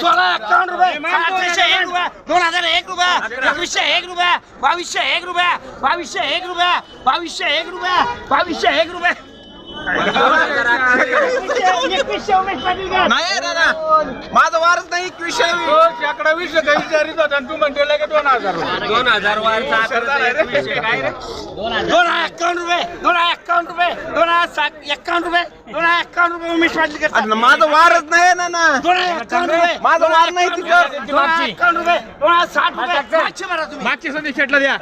सोळा अकाउंट रुपये. अठराशे एक रुपया. दोन हजार एक रुपया. एकवीसशे एक रुपया. बावीसशे एक रुपया. बावीसशे एक रुपया. बावीसशे एक रुपया. बावीसशे एक रुपया. पाटील का नाही दादा माझा वारच नाही एकवीसशे शेकडा वीस विचारित होता. आणि तू म्हणते लगे दोन हजार दोन हजार दोन अकाउंट रुपये. दोन अकाउंट रुपये. दोन सात एकावन्न रुपये. दोन अकाउंट रुपये उमेश पाटील माझं वारच नाही ना ना. दोन अकाउंट रुपये माझं वार नाही तिथं दोन अकाउंट रुपये. दोन साठ रुपये? मागचे भरा तुम्ही. मागची सध्या शेटला द्या.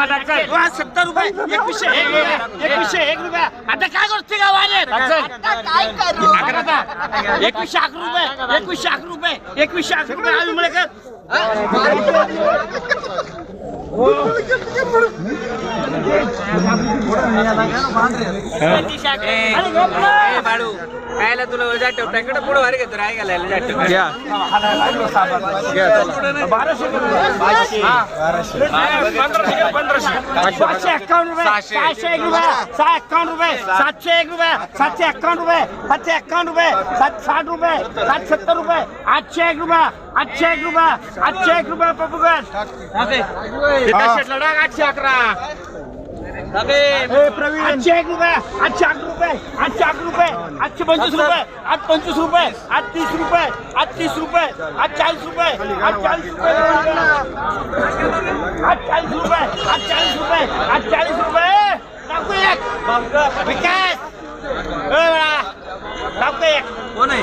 हजार सत्तर रुपये? एकवीसशे एक रुपया एकवीसशे एक रुपया. आता काय करते का करू? एकवीसशे अकरा रुपये एकवीसशे अकरा रुपये. एकवीसशे अकरा रुपये. आम्ही ना. बाळू खायला तुला जाटव टाकडे पुढे वार घेतो राय घालायला जाटव पाचशे एक्कावन्न रुपये सहाशे एक रुपये सहा एक्कावन्न रुपये सातशे एक रुपये सातशे एक्कावन्न रुपये सातशे एक्कावन्न रुपये सात साठ रुपये सात सत्तर रुपये आठशे एक रुपये आठशे एक रुपये आठशे एक रुपये पपुगन आठशे अकरा आठशे एक रुपये आठशे अकरा रुपये आठशे अकरा रुपये आठशे पंचवीस रुपये आठ पंचवीस रुपये आठ तीस रुपये आठ तीस रुपये आठ चाळीस रुपये आठ चाळीस रुपये आठ चाळीस रुपये आठ चाळीस रुपये आठ चाळीस रुपये टाकू एक. विकास. टाकू एक. कोण आहे?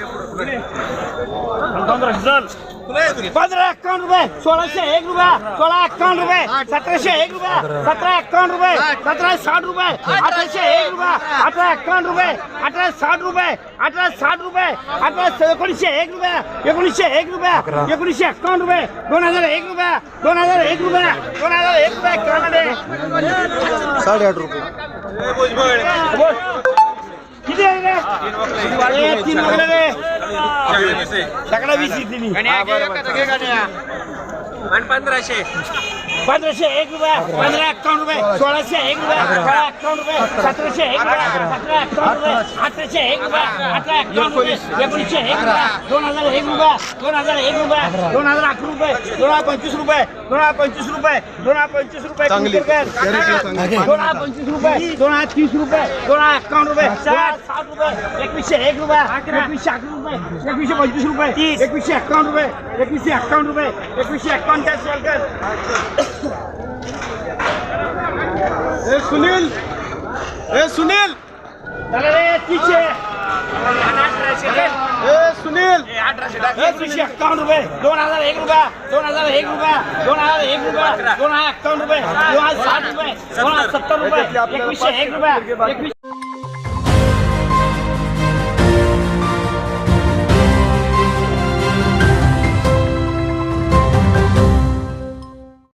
गणा पंधरा रुपये. सोळाशे एक रुपया सोळा अकाउंट रुपये सतराशे एक रुपया सतरा अकाउंट रुपये सतरा साठ रुपये अठराशे एक रुपया अठरा अकाउंट रुपये अठरा साठ रुपये अठरा साठ रुपये अठरा एकोणीसशे एक रुपया एकोणीसशे एक रुपया एकोणीसशे अकाउंट रुपये दोन हजार एक रुपया दोन हजार एक रुपया दोन हजार एक रुपया एकावन्न साडेआठ रुपये किती आहे रे? ए, तीन वगैरे रे. सगळा वीस आहे तिन्ही. आणि पंधराशे. पंधराशे एक रुपया पंधरा अकाउंट रुपये सोळाशे एक रुपया सोळा अकाउंट रुपये सतराशे एक रुपया सतरा अकाउंट रुपये अठराशे एक रुपया अठरा अकाउंट रुपये एकोणीसशे एक रुपया दोन हजार एक रुपया दोन हजार एक रुपया दोन हजार अकरा रुपये दोन हजार पंचवीस रुपये दोन हजार पंचवीस रुपये दोन हजार पंचवीस रुपये दोन हजार पंचवीस रुपये दोन हजार तीस रुपये दोन हजार अकाउंट रुपये हजार साठ रुपये एकवीसशे एक रुपया एकवीसशे अकरा रुपये एकवीसशे पंचवीस रुपये एकवीसशे अकाउंट रुपये एकवीसशे अकाउंट रुपये एकवीसशे अकाउंट कॅश ए सुनील! ए सुनील! चला रे तीसशे ए सुनील! एकवीसशे अकाउंट रुपये. दोन हजार एक रुपया. दोन हजार एक रुपया. दोन हजार एक रुपया. दोन हजार अकाउंट रुपये. दोन हजार साठ रुपये. दोन हजार सत्तर रुपये. एकवीसशे एक रुपया. एकवीस